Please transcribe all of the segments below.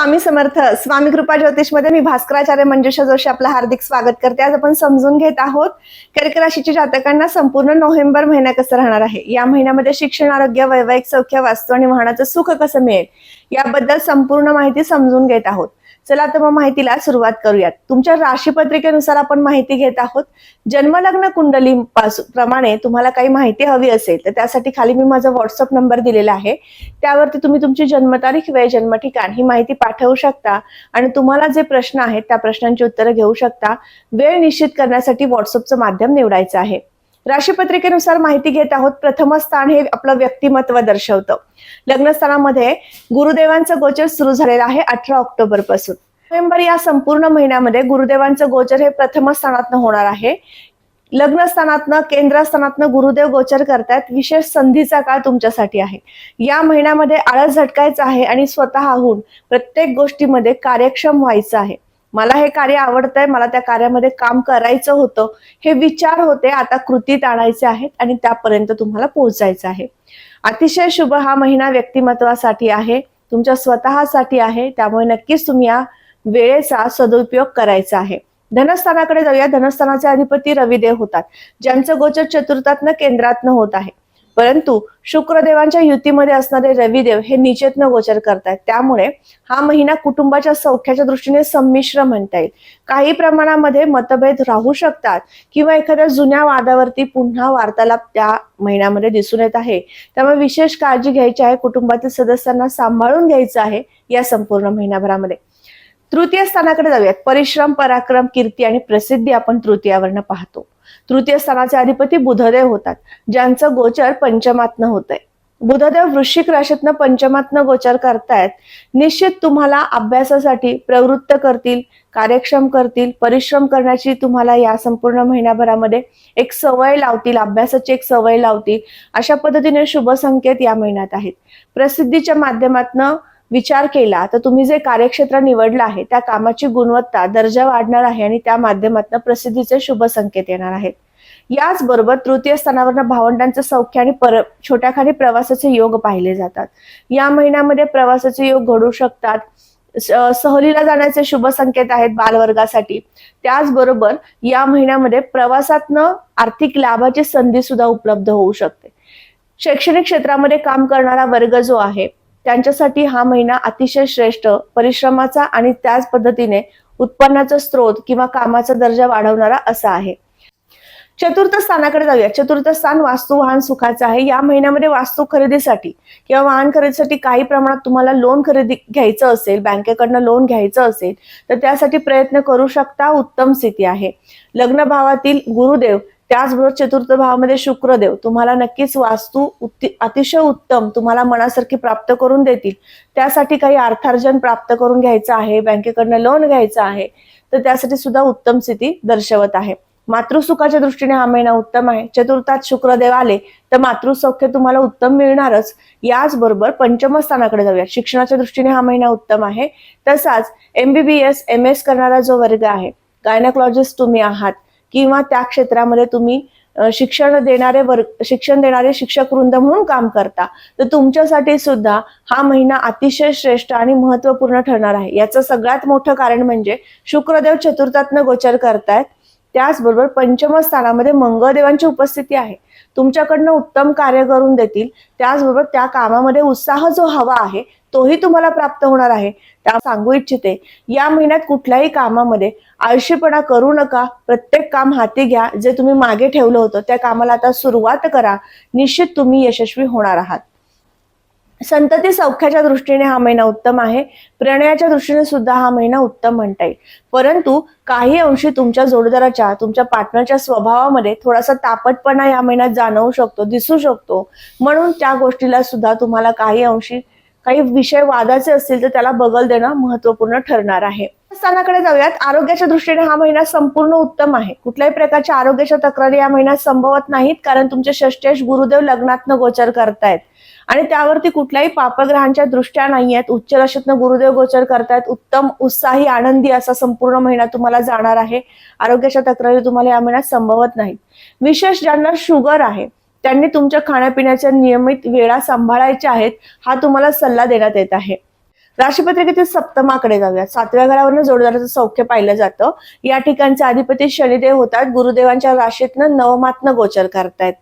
स्वामी समर्थ स्वामी कृपा ज्योतिषमध्ये मी भास्कराचार्य मंजुषा जोशी आपलं हार्दिक स्वागत करते. आज आपण समजून घेत आहोत कर्क राशीच्या जातकांना संपूर्ण नोव्हेंबर महिना कसं राहणार आहे? या महिन्यामध्ये शिक्षण आरोग्य वैवाहिक सौख्य वास्तू आणि वाहनाचं सुख कसं मिळेल? याबद्दल संपूर्ण माहिती समजून घेत आहोत. चला तर मग माहितीला सुरुवात करूयात. तुमच्या राशीपत्रिकेनुसार आपण माहिती घेत आहोत. जन्मलग्न कुंडली पासून प्रमाणे तुम्हाला काही माहिती हवी असेल तर त्यासाठी खाली मी माझा व्हॉट्सअप नंबर दिलेला आहे. त्यावरती तुम्ही तुमची जन्मतारीख वेळ जन्म ठिकाण ही माहिती पाठवू शकता आणि तुम्हाला जे प्रश्न आहेत त्या प्रश्नांची उत्तरं घेऊ शकता. वेळ निश्चित करण्यासाठी व्हॉट्सअपचं माध्यम निवडायचं आहे. राशीपत्रिकेनुसार माहिती घेत आहोत. प्रथम स्थान हे आपलं व्यक्तिमत्व दर्शवतं. लग्नस्थानामध्ये गुरुदेवांचं गोचर सुरू झालेलं आहे अठरा ऑक्टोबरपासून. नोव्हेंबर या संपूर्ण महिन्यामध्ये गुरुदेवांचं गोचर हे प्रथम स्थानातनं होणार आहे. लग्नस्थानातनं केंद्रस्थानातनं गुरुदेव गोचर करतायत. विशेष संधीचा काळ तुमच्यासाठी आहे. या महिन्यामध्ये आळस झटकायचा आहे आणि स्वतःहून प्रत्येक गोष्टीमध्ये कार्यक्षम व्हायचं आहे. मला हे कार्य आवडतंय मला त्या कार्यामध्ये काम करायचं होतं हे विचार होते आता कृतीत आणायचे आहेत आणि त्यापर्यंत तुम्हाला पोहोचायचं आहे. अतिशय शुभ हा महिना व्यक्तिमत्वासाठी आहे तुमच्या स्वतःसाठी आहे त्यामुळे नक्कीच तुम्ही या वेळेचा सदुपयोग करायचा आहे. धनस्थानाकडे जाऊया धनस्थानाचे अधिपती रविदेव होतात ज्यांचं गोचर चतुर्थातनं केंद्रातनं होत आहे. परंतु शुक्रदेवांच्या युतीमध्ये असणारे रविदेव हे निचेतनं गोचर करतायत. त्यामुळे हा महिना कुटुंबाच्या सौख्याच्या दृष्टीने संमिश्र म्हणता येईल. काही प्रमाणामध्ये मतभेद राहू शकतात किंवा एखाद्या जुन्या वादावरती पुन्हा वार्तालाप त्या महिन्यामध्ये दिसून येत आहे. त्यामुळे विशेष काळजी घ्यायची आहे कुटुंबातील सदस्यांना सांभाळून घ्यायचं आहे या संपूर्ण महिन्याभरामध्ये तृतीय स्थानाकडे जाऊयात. परिश्रम पराक्रम कीर्ती आणि प्रसिद्धी आपण तृतीयावरनं पाहतो. तृतीय स्थानाचे अधिपती बुधदेव होतात ज्यांचं गोचर पंचमातनं होत आहे बुधदेव वृश्चिक राशीतनं पंचमातनं गोचर करतायत. निश्चित तुम्हाला अभ्यासासाठी प्रवृत्त करतील कार्यक्षम करतील परिश्रम करण्याची तुम्हाला या संपूर्ण महिन्याभरामध्ये एक सवय लावतील अभ्यासाची एक सवय लावतील. अशा पद्धतीने शुभ संकेत या महिन्यात आहेत. प्रसिद्धीच्या माध्यमातनं विचार केला तर तुम्ही जे कार्यक्षेत्र निवडलं आहे त्या कामाची गुणवत्ता दर्जा वाढणार आहे आणि त्या माध्यमातून प्रसिद्धीचे शुभ संकेत येणार आहेत. याचबरोबर तृतीय स्थानावरनं भावंडांचं सौख्य आणि पर छोट्याखाली प्रवासाचे योग पाहिले जातात. या महिन्यामध्ये प्रवासाचे योग घडू शकतात. स- सहलीला जाण्याचे शुभ संकेत आहेत बालवर्गासाठी. त्याचबरोबर या महिन्यामध्ये प्रवासातनं आर्थिक लाभाची संधी सुद्धा उपलब्ध होऊ शकते. शैक्षणिक क्षेत्रामध्ये काम करणारा वर्ग जो आहे त्यांच्यासाठी हा महिना अतिशय श्रेष्ठ परिश्रमाचा आणि त्याच पद्धतीने उत्पन्नाचा स्रोत किंवा कामाचा दर्जा वाढवणारा असा आहे. चतुर्थ स्थानाकडे जाऊया. चतुर्थ स्थान वास्तू वाहन सुखाचं आहे. या महिन्यामध्ये वास्तू खरेदीसाठी किंवा वाहन खरेदीसाठी काही प्रमाणात तुम्हाला लोन खरेदी घ्यायचं असेल बँकेकडनं लोन घ्यायचं असेल तर त्यासाठी प्रयत्न करू शकता उत्तम स्थिती आहे. लग्न भावातील गुरुदेव त्याचबरोबर चतुर्थ भावामध्ये शुक्रदेव. तुम्हाला नक्कीच वास्तू अतिशय उत्तम तुम्हाला मनासारखी प्राप्त करून देतील. त्यासाठी काही अर्थार्जन प्राप्त करून घ्यायचं आहे बँकेकडनं लोन घ्यायचं आहे तर त्यासाठी सुद्धा उत्तम स्थिती दर्शवत आहे. मातृसुखाच्या दृष्टीने हा महिना उत्तम आहे. चतुर्थात शुक्रदेव आले तर मातृसौख्य तुम्हाला उत्तम मिळणारच. याचबरोबर पंचम स्थानाकडे जाऊया. शिक्षणाच्या दृष्टीने हा महिना उत्तम आहे. तसाच एमबीबीएस एम एस करणारा जो वर्ग आहे गायनाकॉलॉजिस्ट तुम्ही आहात. किंवा त्या क्षेत्रामध्ये तुम्ही शिक्षण देणारे वर्ग शिक्षण देणारे शिक्षक वृंद म्हणून काम करता तर तुमच्यासाठी सुद्धा हा महिना अतिशय श्रेष्ठ आणि महत्त्वपूर्ण ठरणार आहे. याचं सगळ्यात मोठं कारण म्हणजे शुक्रदेव चतुर्थातनं गोचर करतायत. त्याचबरोबर पंचम स्थानामध्ये मंगळदेवांची उपस्थिती आहे. तुमच्याकडनं उत्तम कार्य करून देतील. त्याचबरोबर त्या कामामध्ये उत्साह जो हवा आहे तोही तुम्हाला प्राप्त होणार आहे. त्या सांगू इच्छिते या महिन्यात कुठल्याही कामामध्ये आळशीपणा करू नका. प्रत्येक काम हाती घ्या. जे तुम्ही मागे ठेवलं होतं त्या कामाला आता सुरुवात करा. निश्चित तुम्ही यशस्वी होणार आहात. संतती सौख्याच्या दृष्टीने हा महिना उत्तम आहे. प्रणयाच्या दृष्टीने सुद्धा हा महिना उत्तम म्हणता येईल. परंतु काही अंशी तुमच्या जोडदाराच्या तुमच्या पार्टनरच्या स्वभावामध्ये थोडासा तापटपणा या महिन्यात जाणवू शकतो दिसू शकतो. म्हणून त्या गोष्टीला सुद्धा तुम्हाला काही अंशी काही विषय वादाचे असतील तर त्याला बगल देणं महत्त्वपूर्ण ठरणार आहे. स्थानाकडे जाऊयात. आरोग्याच्या दृष्टीने हा महिना संपूर्ण उत्तम आहे. कुठल्याही प्रकारच्या आरोग्याच्या तक्रारी या महिन्यात संभवत नाहीत कारण तुमचे षष्टेश गुरुदेव लग्नातनं गोचर करतायत. आणि त्यावरती कुठल्याही पापग्रहांच्या दृष्ट्या नाही आहेत उच्च राशीतनं गुरुदेव गोचर करतायत. उत्तम उत्साही आनंदी असा संपूर्ण महिना तुम्हाला जाणार आहे. आरोग्याच्या तक्रारी तुम्हाला या महिन्यात संभवत नाहीत. विशेष ज्यांना शुगर आहे त्यांनी तुमच्या खाण्यापिण्याच्या नियमित वेळा सांभाळायच्या आहेत हा तुम्हाला सल्ला देण्यात येत आहे. राशीपत्रिकेतील सप्तमाकडे जाऊया. सातव्या घरावरनं जोडदाराचं सौख्य पाहिलं जातं. या ठिकाणचे अधिपती शनिदेव होतात. गुरुदेवांच्या राशीतनं नवमातनं गोचर करतायत.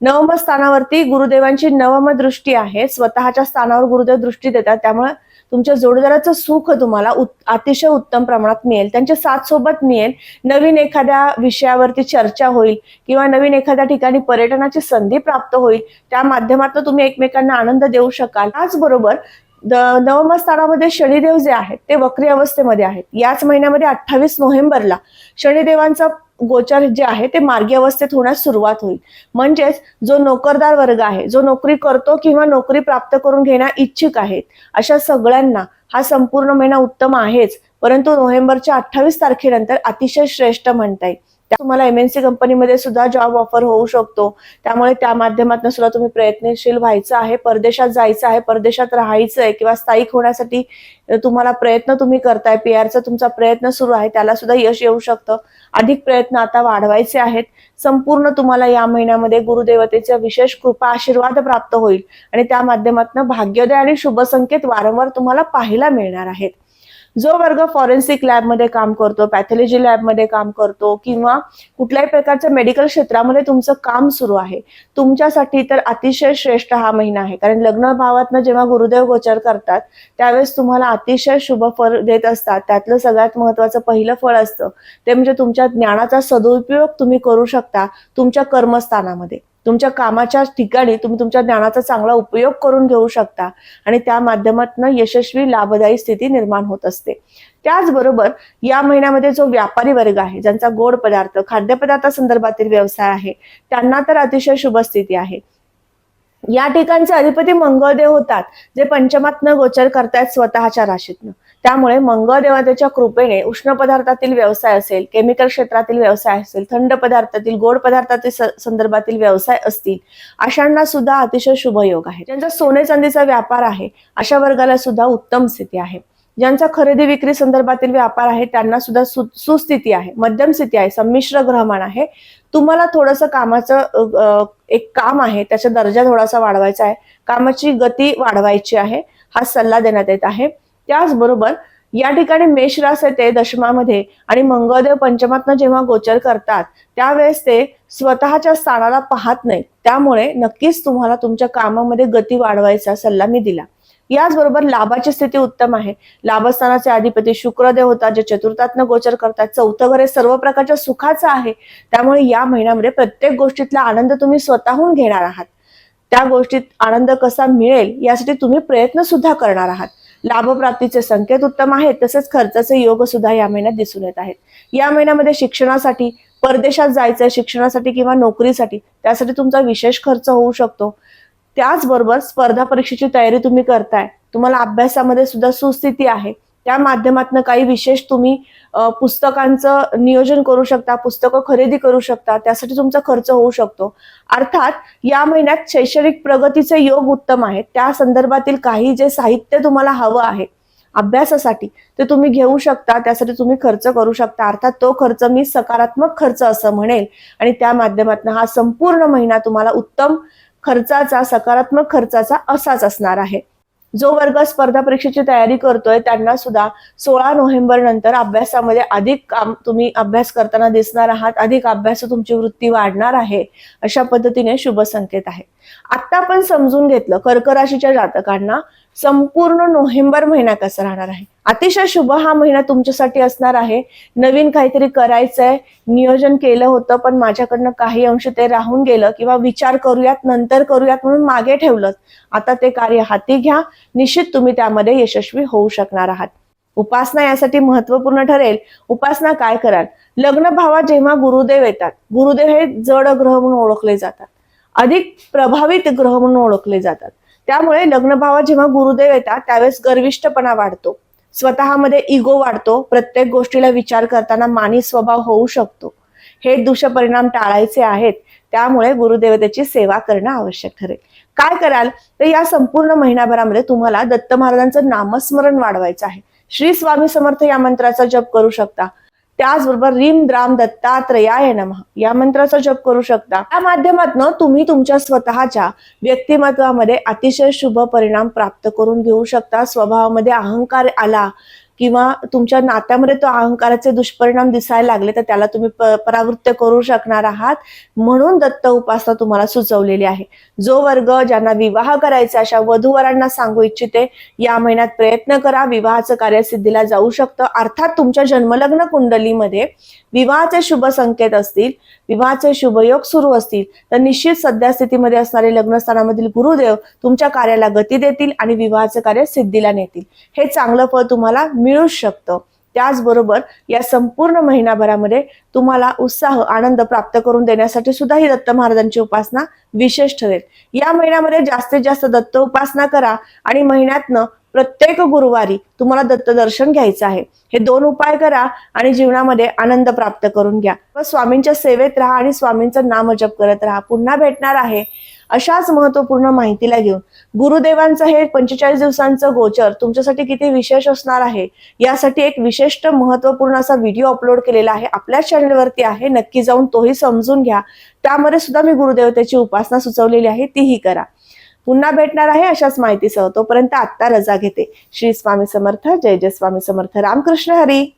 नवम स्थानावरती गुरुदेवांची नवम दृष्टी आहे. स्वतःच्या स्थानावर गुरुदेव दृष्टी देतात. त्यामुळे तुमच्या जोडीदाराचं सुख तुम्हाला उत- अतिशय उत्तम प्रमाणात मिळेल. त्यांच्या साथ सोबत मिळेल. नवीन एखाद्या विषयावरती चर्चा होईल किंवा नवीन एखाद्या ठिकाणी पर्यटनाची संधी प्राप्त होईल त्या माध्यमातून तुम्ही एकमेकांना आनंद देऊ शकाल. त्याचबरोबर द- नवम स्थानामध्ये शनिदेव जे आहेत ते वक्री अवस्थेमध्ये आहेत. याच महिन्यामध्ये अठ्ठावीस नोव्हेंबरला शनिदेवांचा गोचर जे आहे ते मार्गी अवस्थेत होण्यास सुरुवात होईल. म्हणजेच जो नोकरदार वर्ग आहे जो नोकरी करतो किंवा नोकरी प्राप्त करून घेण्या इच्छुक आहेत अशा सगळ्यांना हा संपूर्ण महिना उत्तम आहेच. परंतु नोव्हेंबरच्या अठ्ठावीस तारखेनंतर अतिशय श्रेष्ठ म्हणता येईल. तुम्हाला एमएनसी कंपनीमध्ये सुद्धा जॉब ऑफर होऊ शकतो. त्यामुळे त्या माध्यमातून सुद्धा तुम्ही प्रयत्नशील व्हायचं आहे. परदेशात जायचं आहे परदेशात राहायचं आहे किंवा स्थायिक होण्यासाठी तुम्हाला प्रयत्न तुम्ही करताय पी आरचा तुमचा प्रयत्न सुरू आहे त्याला सुद्धा यश येऊ शकतं. अधिक प्रयत्न आता वाढवायचे आहेत. संपूर्ण तुम्हाला या महिन्यामध्ये गुरुदेवतेचा विशेष कृपा आशीर्वाद प्राप्त होईल. आणि त्या माध्यमातून भाग्योदय आणि शुभ संकेत वारंवार तुम्हाला पाहायला मिळणार आहेत. जो वर्ग फॉरेन्सिक लॅबमध्ये काम करतो पॅथॉलॉजी लॅबमध्ये काम करतो किंवा कुठल्याही प्रकारच्या मेडिकल क्षेत्रामध्ये तुमचं काम सुरू आहे तुमच्यासाठी तर अतिशय श्रेष्ठ हा महिना आहे. कारण लग्न भावातनं जेव्हा गुरुदेव गोचर करतात त्यावेळेस तुम्हाला अतिशय शुभ फळ देत असतात. त्यातलं सगळ्यात महत्वाचं पहिलं फळ असतं ते म्हणजे तुमच्या ज्ञानाचा सदुपयोग तुम्ही करू शकता तुमच्या कर्मस्थानामध्ये. तुमच्या कामाच्या ठिकाणी तुम्ही तुमच्या ज्ञानाचा चांगला उपयोग करून घेऊ शकता. आणि त्या माध्यमातून यशस्वी लाभदायी स्थिती निर्माण होत असते. त्याचबरोबर या महिन्यामध्ये जो व्यापारी वर्ग आहे ज्यांचा गोड पदार्थ खाद्यपदार्थासंदर्भातील व्यवसाय आहे त्यांना तर अतिशय शुभ स्थिती आहे. या ठिकाणचे अधिपती मंगळदेव होतात जे पंचमातनं गोचर करतायत स्वतःच्या राशीतनं. त्यामुळे मंगळ देवतेच्या कृपेने उष्ण पदार्थातील व्यवसाय असेल केमिकल क्षेत्रातील व्यवसाय असेल थंड पदार्थातील गोड पदार्थातील संदर्भातील व्यवसाय असतील अशांना सुद्धा अतिशय शुभ योग आहे. ज्यांचा सोने चांदीचा व्यापार आहे अशा वर्गाला सुद्धा उत्तम स्थिती आहे. ज्यांचा खरेदी विक्री संदर्भातील व्यापार आहे त्यांना सुद्धा सुस्थिती आहे मध्यम स्थिती आहे संमिश्र ग्रहमान आहे. तुम्हाला थोडंसं कामाचं एक काम आहे त्याचा दर्जा थोडासा वाढवायचा आहे. कामाची गती वाढवायची आहे हा सल्ला देण्यात येत आहे. त्याचबरोबर या ठिकाणी मेष रास येते दशमामध्ये आणि मंगळदेव पंचमातनं जेव्हा गोचर करतात त्यावेळेस ते स्वतःच्या स्थानाला पाहत नाही त्यामुळे नक्कीच तुम्हाला तुमच्या कामामध्ये गती वाढवायचा सल्ला मी दिला. याचबरोबर लाभाची स्थिती उत्तम आहे. लाभस्थानाचे अधिपती शुक्रदेव होतात जे चतुर्थातनं गोचर करतात. चौथं घर हे सर्व प्रकारच्या सुखाचं आहे. त्यामुळे या महिन्यामध्ये प्रत्येक गोष्टीतला आनंद तुम्ही स्वतःहून घेणार आहात. त्या गोष्टीत आनंद कसा मिळेल यासाठी तुम्ही प्रयत्न सुद्धा करणार आहात. लाभप्राप्तीचे संकेत उत्तम आहेत तसेच खर्चाचे योग सुद्धा या महिन्यात दिसून येत आहेत. या महिन्यामध्ये शिक्षणासाठी परदेशात जायचंय शिक्षणासाठी किंवा नोकरीसाठी त्यासाठी तुमचा विशेष खर्च होऊ शकतो. त्याचबरोबर स्पर्धा परीक्षेची तयारी तुम्ही करताय. तुम्हाला अभ्यासामध्ये सुद्धा सुस्थिती आहे. त्या माध्यमातून काही विशेष तुम्ही पुस्तकांचं नियोजन करू शकता पुस्तकं खरेदी करू शकता त्यासाठी तुमचा खर्च होऊ शकतो. अर्थात या महिन्यात शैक्षणिक प्रगतीचे योग उत्तम आहेत. त्या संदर्भातील काही जे साहित्य तुम्हाला हवं आहे अभ्यासासाठी ते तुम्ही घेऊ शकता त्यासाठी तुम्ही खर्च करू शकता. अर्थात तो खर्च मी सकारात्मक खर्च असं म्हणेल आणि त्या माध्यमातून हा संपूर्ण महिना तुम्हाला उत्तम खर्चाचा सकारात्मक खर्चाचा असाच असणार आहे. जो वर्ग स्पर्धा परीक्षेची तयारी करतोय त्यांना सुद्धा सोळा नोव्हेंबर नंतर अभ्यासामध्ये अधिक काम तुम्ही अभ्यास करताना दिसणार आहात अधिक अभ्यास तुमची वृत्ती वाढणार आहे अशा पद्धतीने शुभ संकेत आहे. आता आपण समजून घेतलं कर्क राशीच्या जातकांना संपूर्ण नोव्हेंबर महिना कसा राहणार आहे. अतिशय शुभ हा महिना तुमच्यासाठी असणार आहे. नवीन काहीतरी करायचंय नियोजन केलं होतं पण माझ्याकडनं काही अंश ते राहून गेलं किंवा विचार करूयात नंतर करूयात म्हणून मागे ठेवलं आता ते कार्य हाती घ्या. निश्चित तुम्ही त्यामध्ये यशस्वी होऊ शकणार आहात. उपासना यासाठी महत्त्वपूर्ण ठरेल. उपासना काय कराल? लग्न भावात जेव्हा गुरुदेव येतात. गुरुदेव हे जड ग्रह म्हणून ओळखले जातात. अधिक प्रभावित ग्रह म्हणून ओळखले जातात. त्यामुळे लग्नभावात जेव्हा गुरुदेव येतात त्यावेळेस गर्विष्ठपणा वाढतो. स्वतःमध्ये इगो वाढतो. प्रत्येक गोष्टीला विचार करताना मानी स्वभाव होऊ शकतो. हे दुष्परिणाम टाळायचे आहेत. त्यामुळे गुरुदेवतेची सेवा करणं आवश्यक ठरेल. काय कराल? तर या संपूर्ण महिनाभरामध्ये तुम्हाला दत्त महाराजांचं नामस्मरण वाढवायचं आहे. श्री स्वामी समर्थ या मंत्राचा जप करू शकता. त्याचबरोबर रीम द्राम दत्तात्रयाय नमः. या मंत्राचा जप करू शकता. या माध्यमातून तुम्ही तुमच्या स्वतःच्या व्यक्तिमत्वामध्ये अतिशय शुभ परिणाम प्राप्त करून घेऊ शकता. स्वभावामध्ये अहंकार आला किंवा तुमच्या नात्यामध्ये तो अहंकाराचे दुष्परिणाम दिसायला लागले तर त्याला तुम्ही परावृत्त करू शकणार आहात. म्हणून दत्त उपासना तुम्हाला सुचवलेली आहे. जो वर्ग ज्यांना विवाह करायचा अशा वधूवरांना सांगू इच्छिते या महिन्यात प्रयत्न करा विवाहाचं कार्य सिद्धीला जाऊ शकतं. अर्थात तुमच्या जन्मलग्न कुंडलीमध्ये विवाहाचे शुभ संकेत असतील विवाहाचे शुभयोग सुरू असतील तर निश्चित सध्या स्थितीमध्ये असणारे लग्नस्थानामधील गुरुदेव तुमच्या कार्याला गती देतील आणि विवाहाचं कार्य सिद्धीला नेतील. हे चांगलं फळ तुम्हाला मिळूच शकतं. त्याचबरोबर या संपूर्ण महिनाभरामध्ये तुम्हाला उत्साह आनंद प्राप्त करून देण्यासाठी सुद्धा ही दत्त महाराजांची उपासना विशेष ठरेल. या महिन्यामध्ये जास्तीत जास्त दत्त उपासना करा आणि महिन्यातनं प्रत्येक गुरुवारी तुम्हाला दत्त दर्शन घ्यायचं आहे. हे दोन उपाय करा आणि जीवनामध्ये आनंद प्राप्त करून घ्या. व स्वामींच्या सेवेत राहा आणि स्वामींचं नामजप करत राहा. पुन्हा भेटणार आहे. अशाच महत्त्वपूर्ण माहितीला घेऊन गुरुदेवांचं हे पंचेचाळीस दिवसांचं गोचर तुमच्यासाठी किती विशेष असणार आहे यासाठी एक विशिष्ट महत्त्वपूर्ण असा व्हिडिओ अपलोड केलेला आहे. आपल्या चॅनलवरती आहे. नक्की जाऊन तोही समजून घ्या. त्यामध्ये सुद्धा मी गुरुदेवतेची उपासना सुचवलेली आहे. तीही करा. पुन्हा भेटणार आहे अशाच माहितीसह. तोपर्यंत आत्ता रजा घेते. श्री स्वामी समर्थ. जय जय स्वामी समर्थ. रामकृष्ण हरी.